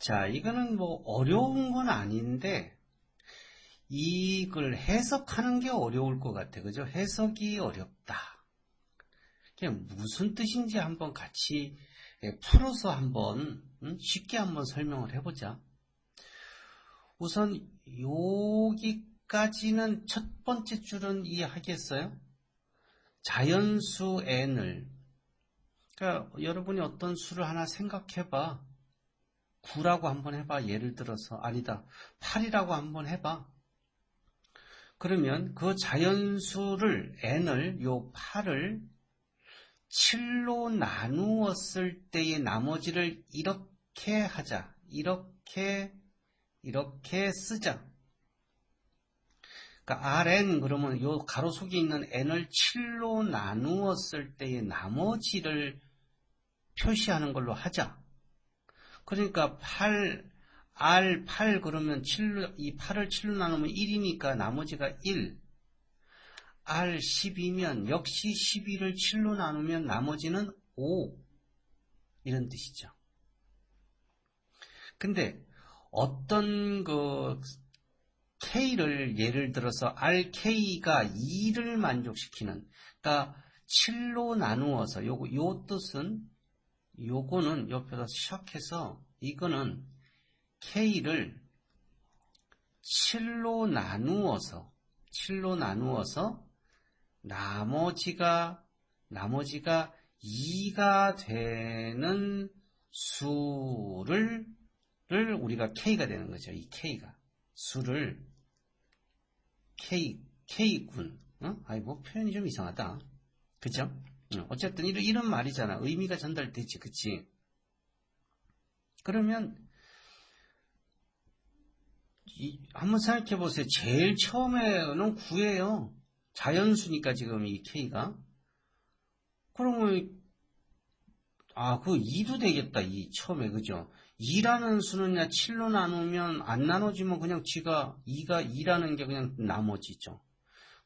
자, 이거는 뭐 어려운 건 아닌데, 이걸 해석하는 게 어려울 것 같아. 그죠? 해석이 어렵다. 그냥 무슨 뜻인지 한번 같이 예, 풀어서 한번 음, 쉽게 한번 설명을 해보자. 우선 여기까지는 첫 번째 줄은 이해하겠어요? 자연수 n을 그러니까 여러분이 어떤 수를 하나 생각해봐. 9라고 한번 해봐. 예를 들어서 아니다. 8이라고 한번 해봐. 그러면 그 자연수를 n을 요 8을 7로 나누었을 때의 나머지를 이렇게 하자. 이렇게 이렇게 쓰자. 그러니까 rn 그러면 요 가로 속에 있는 n을 7로 나누었을 때의 나머지를 표시하는 걸로 하자. 그러니까 8 R 8 그러면 7로 이 8을 7로 나누면 1이니까 나머지가 1. R 10이면 역시 12를 7로 나누면 나머지는 5. 이런 뜻이죠. 근데 어떤 그 K를 예를 들어서 RK가 2를 만족시키는 그러니까 7로 나누어서 요거 요 뜻은 요거는 옆에다 시작해서 이거는 K를 7로 나누어서 7로 나누어서 나머지가 나머지가 2가 되는 수를 를 우리가 K가 되는 거죠. 이 K가 수를 K K군 어? 아이 뭐 표현이 좀 이상하다. 그죠? 어쨌든 이런, 이런 말이잖아. 의미가 전달되지. 그치? 그러면 이, 한번 생각해 보세요. 제일 처음에는 9예요. 자연수니까 지금 이 K가. 그러면 아, 그 2도 되겠다. 이 처음에 그죠? 2라는 수는 야 7로 나누면 안 나눠지면 그냥 쥐가 2가 2라는 게 그냥 나머지죠.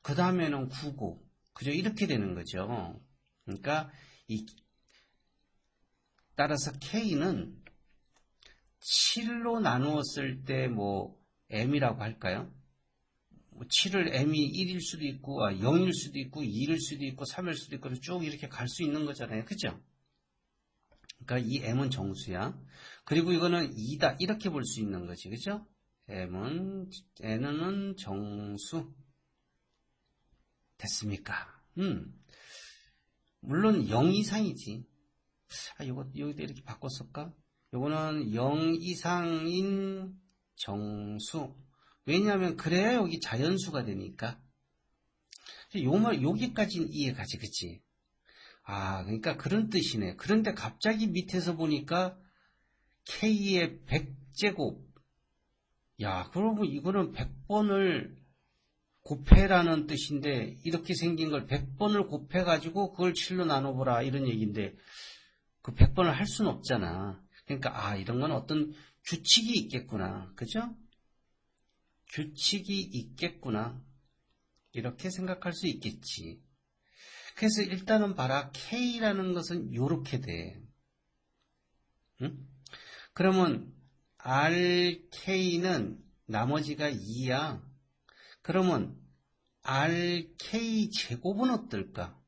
그 다음에는 9고 그죠? 이렇게 되는 거죠. 그러니까 이 따라서 K는 7로 나누었을 때 뭐 M이라고 할까요? 7을 뭐 M이 1일 수도 있고 0일 아, 수도 있고 2일 수도 있고 3일 수도 있고 쭉 이렇게 갈 수 있는 거잖아요. 그죠? 그러니까 이 M은 정수야. 그리고 이거는 2다. 이렇게 볼 수 있는 거지. 그죠? M은, N은 정수. 됐습니까? 음. 물론 0 이상이지. 아, 요거, 여기도 이렇게 바꿨을까? 요거는 0 이상인 정수. 왜냐하면 그래야 여기 자연수가 되니까. 요 말, 여기까지는 이해가지, 그치? 아, 그러니까 그런 뜻이네. 그런데 갑자기 밑에서 보니까 K의 100제곱. 야, 그러면 이거는 100번을 곱해라는 뜻인데 이렇게 생긴 걸 100번을 곱해가지고 그걸 7로 나눠보라 이런 얘기인데 그 100번을 할 수는 없잖아. 그러니까 아 이런 건 어떤 규칙이 있겠구나. 그죠? 규칙이 있겠구나. 이렇게 생각할 수 있겠지. 그래서 일단은 봐라. K라는 것은 요렇게 돼. 응? 그러면 RK는 나머지가 2야. 그러면 RK 제곱은 어떨까?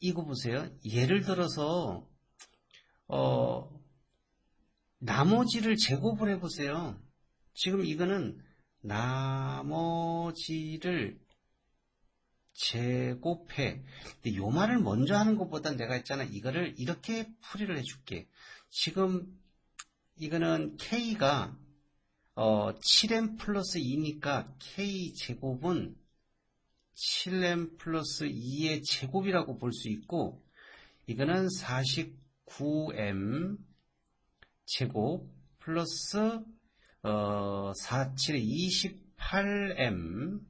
이거 보세요. 예를 들어서 어 나머지를 제곱을 해보세요. 지금 이거는 나머지를 제곱해. 근데 요 말을 먼저 하는 것보다 내가 했잖아. 이거를 이렇게 풀이를 해줄게. 지금 이거는 K가 어, 7m 플러스 2니까 K 제곱은 7m 플러스 2의 제곱이라고 볼 수 있고 이거는 49m 제곱 플러스 어, 4, 7에 28m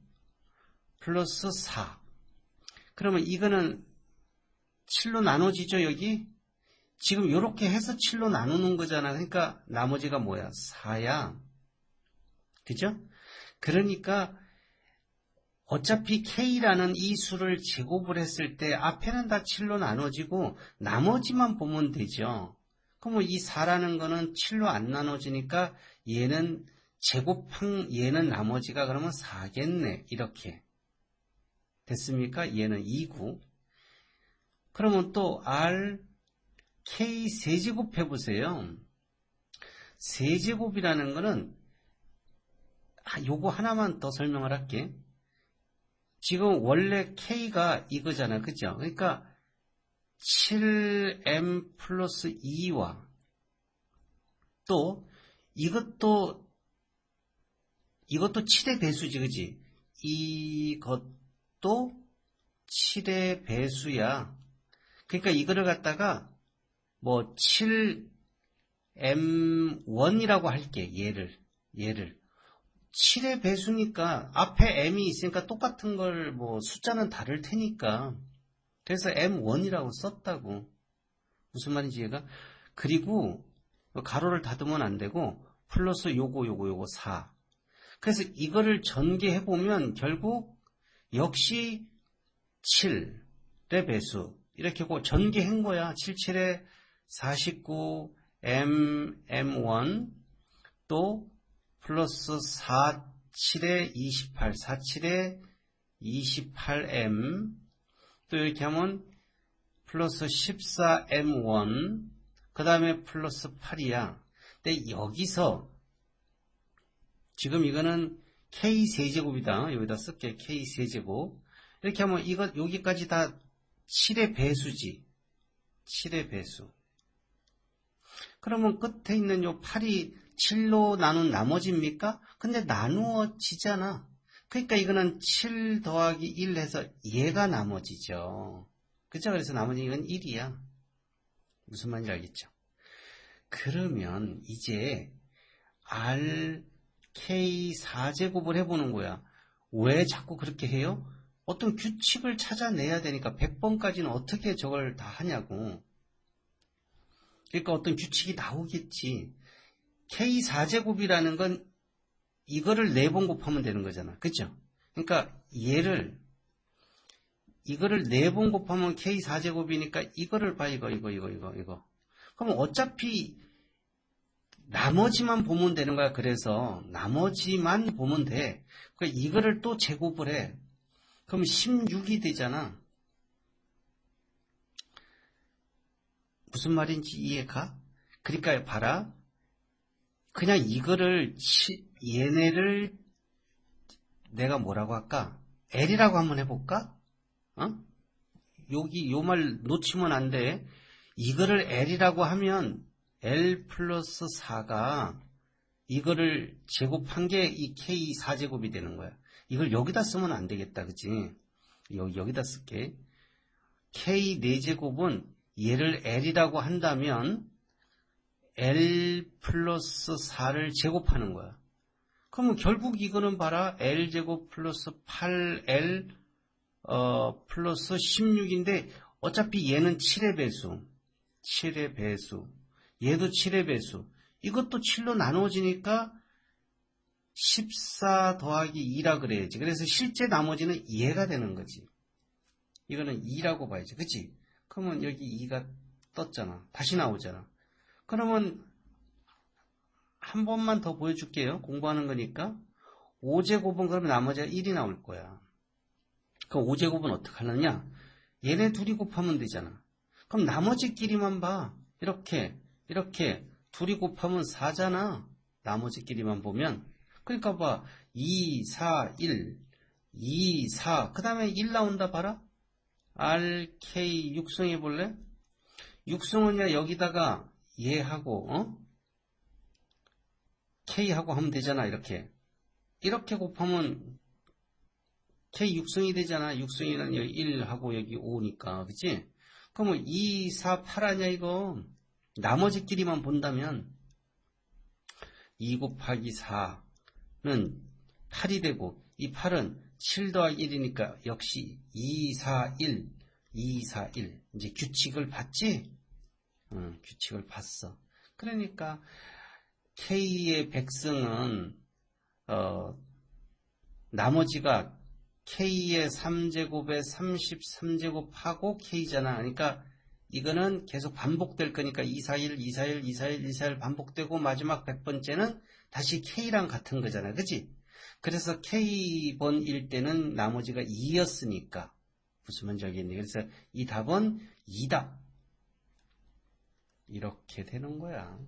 플러스 4. 그러면 이거는 7로 나눠지죠, 여기? 지금 이렇게 해서 7로 나누는 거잖아. 그러니까 나머지가 뭐야? 4야. 그죠? 그러니까 어차피 K라는 이 수를 제곱을 했을 때 앞에는 다 7로 나눠지고 나머지만 보면 되죠. 그러면 이 4라는 거는 7로 안 나눠지니까 얘는 제곱한 얘는 나머지가 그러면 4겠네. 이렇게. 됐습니까? 얘는 2구. 그러면 또 R K 세제곱 해보세요. 세제곱이라는 거는 아, 요거 하나만 더 설명을 할게. 지금 원래 K가 이거잖아. 그죠? 그러니까 7M 플러스 2와 또 이것도 이것도 7의 배수지. 그지? 이것도 7의 배수야. 그러니까 이거를 갖다가 뭐 7M1이라고 할게. 얘를. 얘를. 7의 배수니까 앞에 m이 있으니까 똑같은 걸 뭐 숫자는 다를 테니까. 그래서 m1이라고 썼다고. 무슨 말인지 얘가? 그리고 가로를 닫으면 안 되고 플러스 요거 요거 요거 4 그래서 이거를 전개해 보면 결국 역시 7의 배수. 이렇게 고 전개한 거야. 77에 49 m m1 또 플러스 4, 7에 28, 4, 7에 28m, 또 이렇게 하면 플러스 14m1, 그 다음에 플러스 8이야. 근데 여기서 지금 이거는 k 세제곱이다. 여기다 쓸게 k 세제곱. 이렇게 하면 이거 여기까지 다 7의 배수지. 7의 배수. 그러면 끝에 있는 요 8이 7로 나눈 나머지입니까? 근데 나누어지잖아. 그러니까 이거는 7 더하기 1 해서 얘가 나머지죠. 그죠? 그래서 나머지 이건 1이야. 무슨 말인지 알겠죠? 그러면 이제 R, K 4제곱을 해보는 거야. 왜 자꾸 그렇게 해요? 어떤 규칙을 찾아내야 되니까 100번까지는 어떻게 저걸 다 하냐고. 그러니까 어떤 규칙이 나오겠지. K4제곱이라는 건 이거를 4번 곱하면 되는 거잖아. 그죠? 그러니까 얘를 이거를 4번 곱하면 K4제곱이니까 이거를 봐 이거 이거 이거 이거 이거. 그럼 어차피 나머지만 보면 되는 거야. 그래서 나머지만 보면 돼. 그러니까 이거를 또 제곱을 해. 그럼 16이 되잖아. 무슨 말인지 이해가? 그러니까 봐라. 그냥 이거를 얘네를 내가 뭐라고 할까? L이라고 한번 해볼까? 어? 여기 요 말 놓치면 안 돼. 이거를 L이라고 하면 L 플러스 4가 이거를 제곱한 게 이 K 4제곱이 되는 거야. 이걸 여기다 쓰면 안 되겠다. 그치? 여기, 여기다 쓸게. K 4제곱은 얘를 L이라고 한다면 L 플러스 4를 제곱하는 거야. 그러면 결국 이거는 봐라. L제곱 플러스 8L 어, 플러스 16인데 어차피 얘는 7의 배수. 7의 배수. 얘도 7의 배수. 이것도 7로 나누어지니까 14 더하기 2라 그래야지. 그래서 실제 나머지는 얘가 되는 거지. 이거는 2라고 봐야지. 그치? 그러면 여기 2가 떴잖아. 다시 나오잖아. 그러면 한 번만 더 보여줄게요. 공부하는 거니까. 5제곱은 그러면 나머지가 1이 나올 거야. 그럼 5제곱은 어떻게 하느냐? 얘네 둘이 곱하면 되잖아. 그럼 나머지끼리만 봐. 이렇게, 이렇게 둘이 곱하면 4잖아. 나머지끼리만 보면. 그러니까 봐. 2, 4, 1, 2, 4. 그 다음에 1 나온다 봐라. R, K 육성해 볼래? 육성은 여기다가 얘하고 어? K하고 하면 되잖아 이렇게 이렇게 곱하면 K 육성이 되잖아 육성이는 여기 1하고 여기 5니까 그치? 그러면 2, 4, 8 아냐 이거 나머지 끼리만 본다면 2 곱하기 4는 8이 되고 이 8은 7 더하기 1이니까 역시 2, 4, 1 2, 4, 1 이제 규칙을 봤지? 어, 규칙을 봤어. 그러니까 K의 백승은 어, 나머지가 K의 3제곱에 33제곱하고 K잖아. 그러니까 이거는 계속 반복될 거니까 241, 241, 241, 241 반복되고 마지막 100번째는 다시 K랑 같은 거잖아. 그치? 그래서 K번일 때는 나머지가 2였으니까 무슨 말인지 알겠니? 그래서 이 답은 2다. 이렇게 되는 거야.